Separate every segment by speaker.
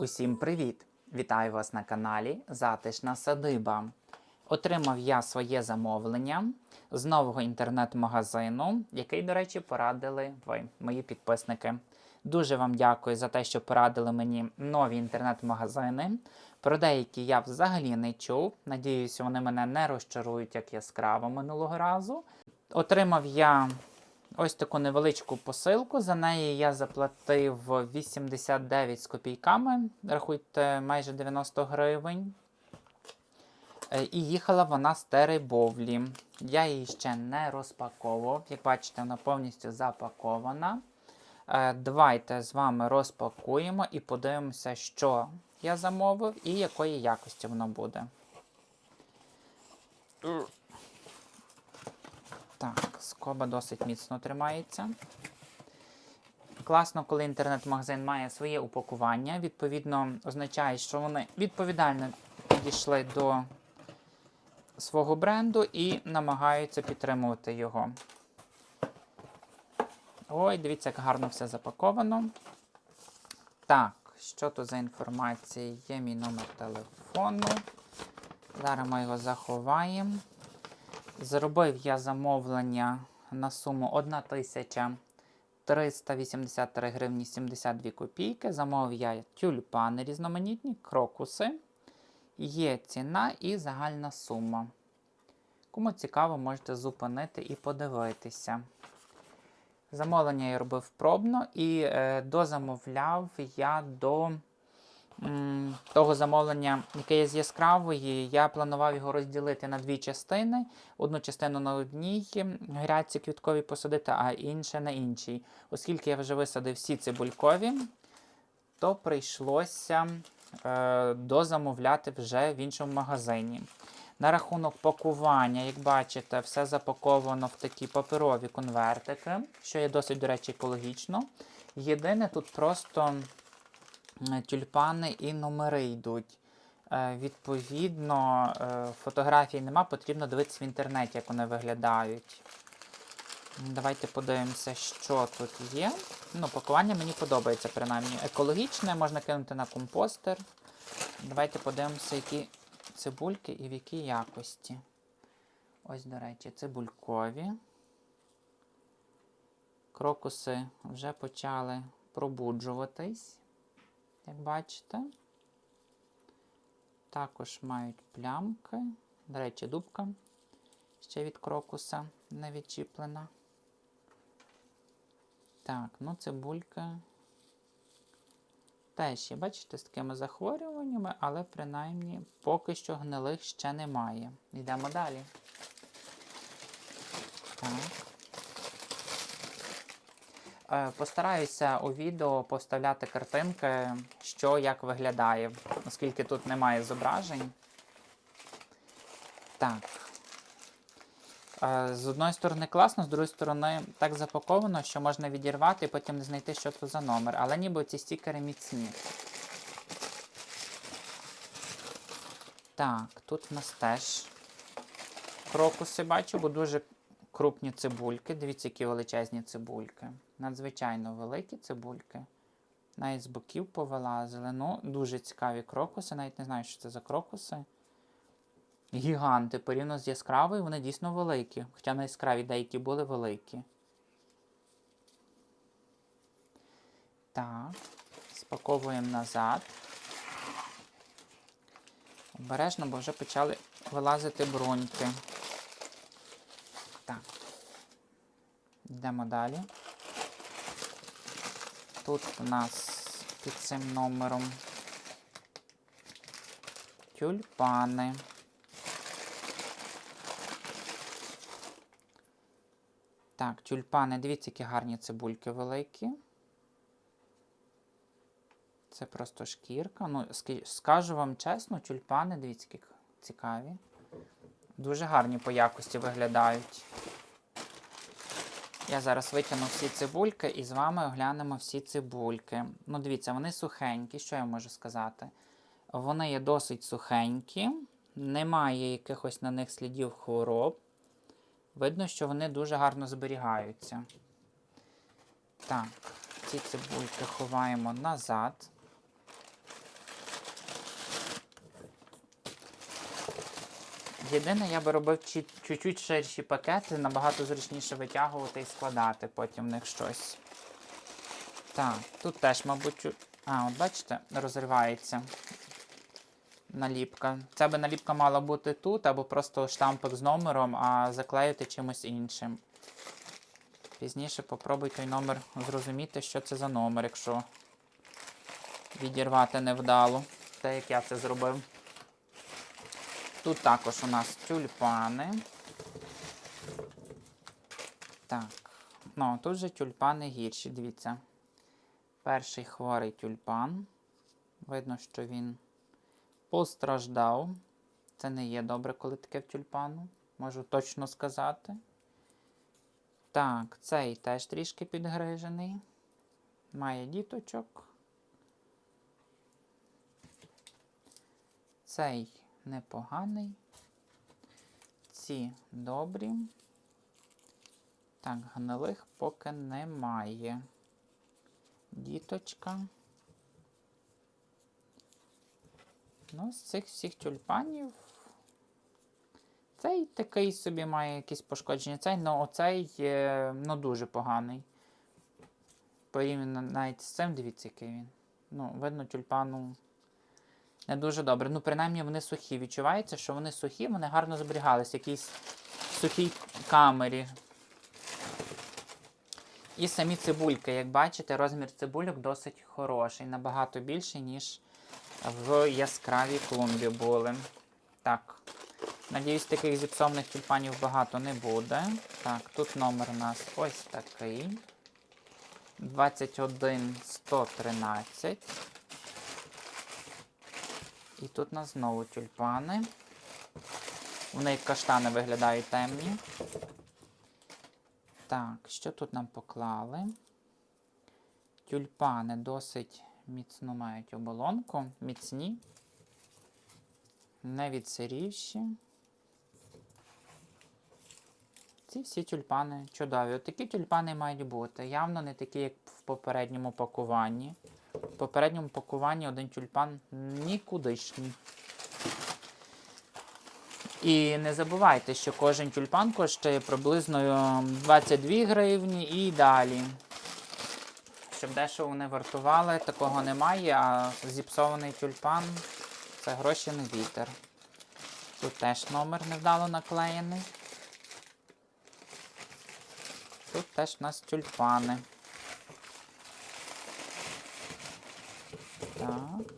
Speaker 1: Усім привіт! Вітаю вас на каналі Затишна Садиба. Отримав я своє замовлення з нового інтернет-магазину, який, до речі, порадили ви, мої підписники. Дуже вам дякую за те, що порадили мені нові інтернет-магазини. Про деякі я взагалі не чув. Надіюся, вони мене не розчарують як яскраво минулого разу. Отримав я ось таку невеличку посилку. За неї я заплатив 89 з копійками, рахуйте, майже 90 гривень. Е, І їхала вона з Теребовлі. Я її ще не розпаковував. Як бачите, вона повністю запакована. Е, Давайте з вами розпакуємо і подивимося, що я замовив і якої якості воно буде. Скоба досить міцно тримається. Класно, коли інтернет-магазин має своє упакування. Відповідно, означає, що вони відповідально підійшли до свого бренду і намагаються підтримувати його. Ой, дивіться, як гарно все запаковано. Так, що тут за інформація? Є мій номер телефону. Зараз ми його заховаємо. Зробив я замовлення на суму 1383 гривні 72 копійки. Замовив я тюльпани різноманітні, крокуси. Є ціна і загальна сума. Кому цікаво, можете зупинити і подивитися. Замовлення я робив пробно і е, дозамовляв я до того замовлення, яке є з яскравої. Я планував його розділити на дві частини. Одну частину на одній грядці квітковій посадити, а інше на іншій. Оскільки я вже висадив всі цибулькові, то прийшлося е, дозамовляти вже в іншому магазині. На рахунок пакування, як бачите, все запаковано в такі паперові конвертики, що є досить, до речі, екологічно. Єдине, тут просто тюльпани і номери йдуть. Е, Відповідно, е, фотографій нема, потрібно дивитися в інтернеті, як вони виглядають. Давайте подивимося, що тут є. Ну, пакування мені подобається, принаймні. Екологічне, можна кинути на компостер. Давайте подивимося, які цибульки і в якій якості. Ось, до речі, цибулькові. Крокуси вже почали пробуджуватись, як бачите. Також мають плямки. До речі, дубка ще від крокуса не відчіплена. Так, ну цибульки теж є, бачите, з такими захворюваннями, але принаймні поки що гнилих ще немає. Йдемо далі. Так. Е, Постараюся у відео поставляти картинки, що як виглядає, оскільки тут немає зображень. Так. Е, З одної сторони класно, з другої сторони так запаковано, що можна відірвати і потім не знайти, що це за номер. Але ніби ці стікери міцні. Так, тут в нас теж крокуси бачу, бо дуже крупні цибульки. Дивіться, які величезні цибульки. Надзвичайно великі цибульки. Навіть з боків повилазили. Ну, дуже цікаві крокуси. Навіть не знаю, що це за крокуси. Гіганти порівняно з яскравою, вони дійсно великі. Хоча на яскраві деякі були великі. Так, спаковуємо назад. Обережно, бо вже почали вилазити бруньки. Йдемо далі. Тут у нас під цим номером тюльпани. Так, тюльпани, дивіться, які гарні цибульки великі. Це просто шкірка. Ну, скажу вам чесно, тюльпани, дивіться, які цікаві. Дуже гарні по якості виглядають. Я зараз витягну всі цибульки і з вами оглянемо всі цибульки. Ну, дивіться, вони сухенькі, що я можу сказати? Вони є досить сухенькі, немає якихось на них слідів хвороб. Видно, що вони дуже гарно зберігаються. Так, ці цибульки ховаємо назад. Єдине, я би робив чуть-чуть ширші пакети, набагато зручніше витягувати і складати потім в них щось. Так, тут теж, мабуть, а, от бачите, розривається наліпка. Ця би наліпка мала бути тут, або просто штампик з номером, а заклеїти чимось іншим. Пізніше попробуй той номер зрозуміти, що це за номер, якщо відірвати невдало. Те, як я це зробив. Тут також у нас тюльпани. Так. Ну, тут же тюльпани гірші, дивіться. Перший хворий тюльпан. Видно, що він постраждав. Це не є добре, коли таке в тюльпану. Можу точно сказати. Так, цей теж трішки підгрижений. Має діточок. Цей непоганий. Ці добрі. Так, гнилих поки немає. Діточка. Ну, з цих всіх тюльпанів. Цей такий собі має якісь пошкодження. Цей, ну оцей е, ну, дуже поганий. Порівняно навіть з цим, дивіться, який він. Ну, видно, тюльпану не дуже добре. Ну, принаймні вони сухі. Відчувається, що вони сухі, вони гарно зберігалися якійсь сухій камері. І самі цибульки, як бачите, розмір цибульок досить хороший, набагато більший, ніж в яскравій клумбі були. Так. Надіюсь, таких зіпсованих тюльпанів багато не буде. Так, тут номер у нас ось такий. 21113. І тут у нас знову тюльпани. Вони як каштани виглядають темні. Так, що тут нам поклали? Тюльпани досить міцно мають оболонку, міцні, не відсирівші. Ці всі тюльпани чудові. От такі тюльпани мають бути. Явно не такі, як в попередньому пакуванні. В попередньому пакуванні один тюльпан нікудишній. І не забувайте, що кожен тюльпан коштує приблизно 22 гривні і далі. Щоб дешево не вартували, такого немає, а зіпсований тюльпан це гроші не вітер. Тут теж номер невдало наклеєний. Тут теж у нас тюльпани. Так.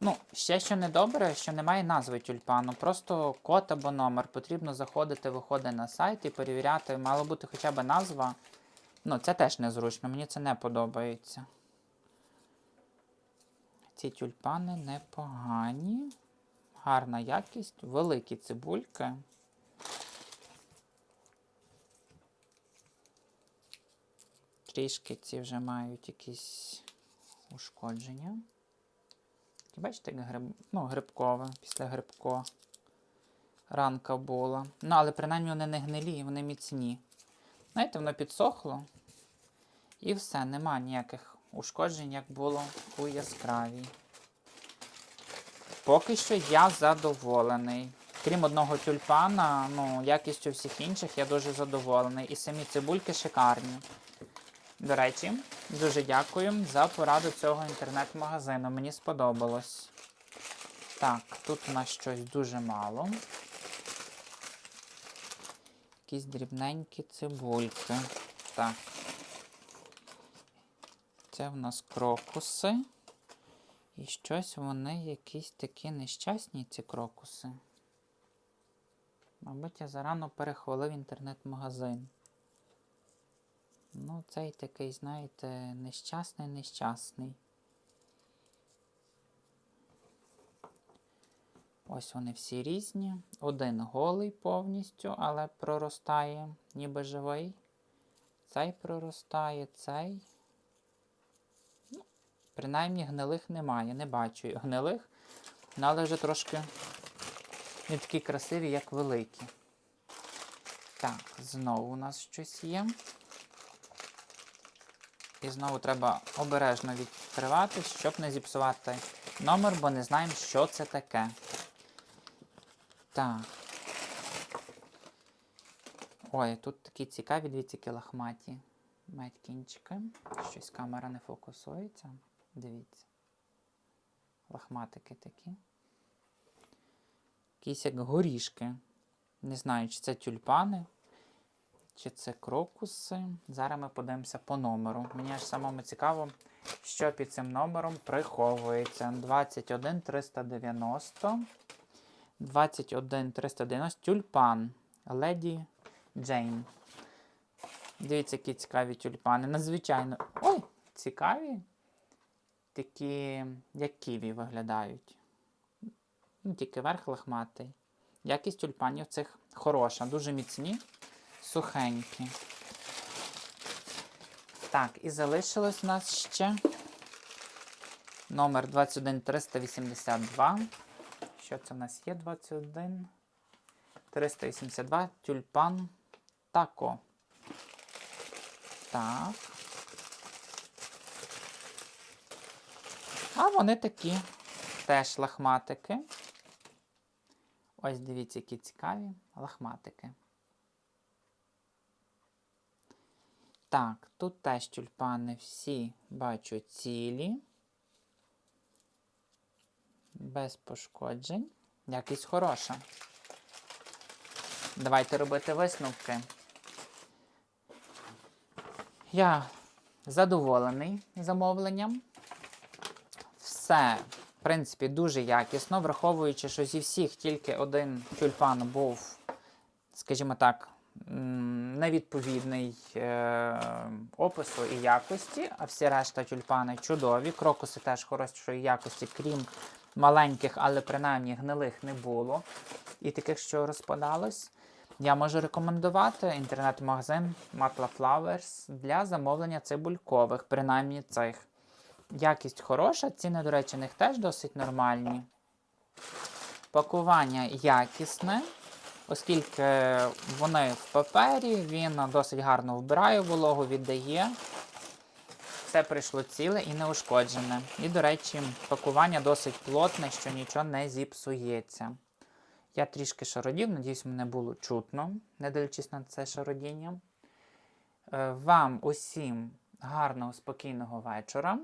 Speaker 1: Ну, ще що недобре, що немає назви тюльпану. Просто код або номер. Потрібно заходити, виходити на сайт і перевіряти. Мала бути хоча б назва. Ну, це теж незручно, мені це не подобається. Ці тюльпани непогані. Гарна якість, великі цибульки. Трішки ці вже мають якісь ушкодження. І Бачите, як гриб... ну, грибкове, після грибко ранка була. Ну, але принаймні вони не гнилі, вони міцні. Знаєте, воно підсохло. І все, нема ніяких ушкоджень, як було у яскравій. Поки що я задоволений. Крім одного тюльпана, ну, якістю всіх інших я дуже задоволений. І самі цибульки шикарні. До речі, дуже дякую за пораду цього інтернет-магазину. Мені сподобалось. Так, тут у нас щось дуже мало. Якісь дрібненькі цибульки. Так. Це в нас крокуси. І щось вони якісь такі нещасні, ці крокуси. Мабуть, я зарано перехвалив інтернет-магазин. Ну, цей такий, знаєте, нещасний, нещасний. Ось вони всі різні. Один голий повністю, але проростає, ніби живий. Цей проростає, цей. Ну, принаймні гнилих немає, не бачу гнилих, ну, але вже трошки не такі красиві, як великі. Так, знову у нас щось є. І знову треба обережно відкривати, щоб не зіпсувати номер, бо не знаємо, що це таке. Так. Ой, тут такі цікаві дивіться, які лахматі медкінчики. Щось камера не фокусується. Дивіться. Лахматики такі. Якісь як горішки. Не знаю, чи це тюльпани, чи це крокуси. Зараз ми подивимося по номеру. Мені аж самому цікаво, що під цим номером приховується. 21 390. 21 390 тюльпан. Леді Джейн. Дивіться, які цікаві тюльпани. Надзвичайно. Ой, цікаві. Такі, як ківі виглядають. Ну, тільки верх лохматий. Якість тюльпанів цих хороша, дуже міцні, сухенькі. Так, і залишилось у нас ще номер 21382. Що це в нас є? 21 382 тюльпан тако. Так. А вони такі теж лахматики. Ось дивіться, які цікаві лахматики. Так, тут теж тюльпани всі бачу цілі. Без пошкоджень. Якість хороша. Давайте робити висновки. Я задоволений замовленням. Все, в принципі, дуже якісно, враховуючи, що зі всіх тільки один тюльпан був, скажімо так, м, невідповідний е, опису і якості, а всі решта тюльпани чудові. Крокуси теж хорошої якості, крім маленьких, але принаймні гнилих не було. І таких, що розпадалось. Я можу рекомендувати інтернет-магазин Matla Flowers для замовлення цибулькових, принаймні цих. Якість хороша, ціни, до речі, них теж досить нормальні. Пакування якісне, оскільки вони в папері, він досить гарно вбирає вологу, віддає. Все прийшло ціле і неушкоджене. І, до речі, пакування досить плотне, що нічого не зіпсується. Я трішки шародів, надіюсь, мене було чутно, не дивлячись на це шародіння. Е, Вам усім гарного, спокійного вечора.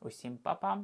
Speaker 1: Усім па-па!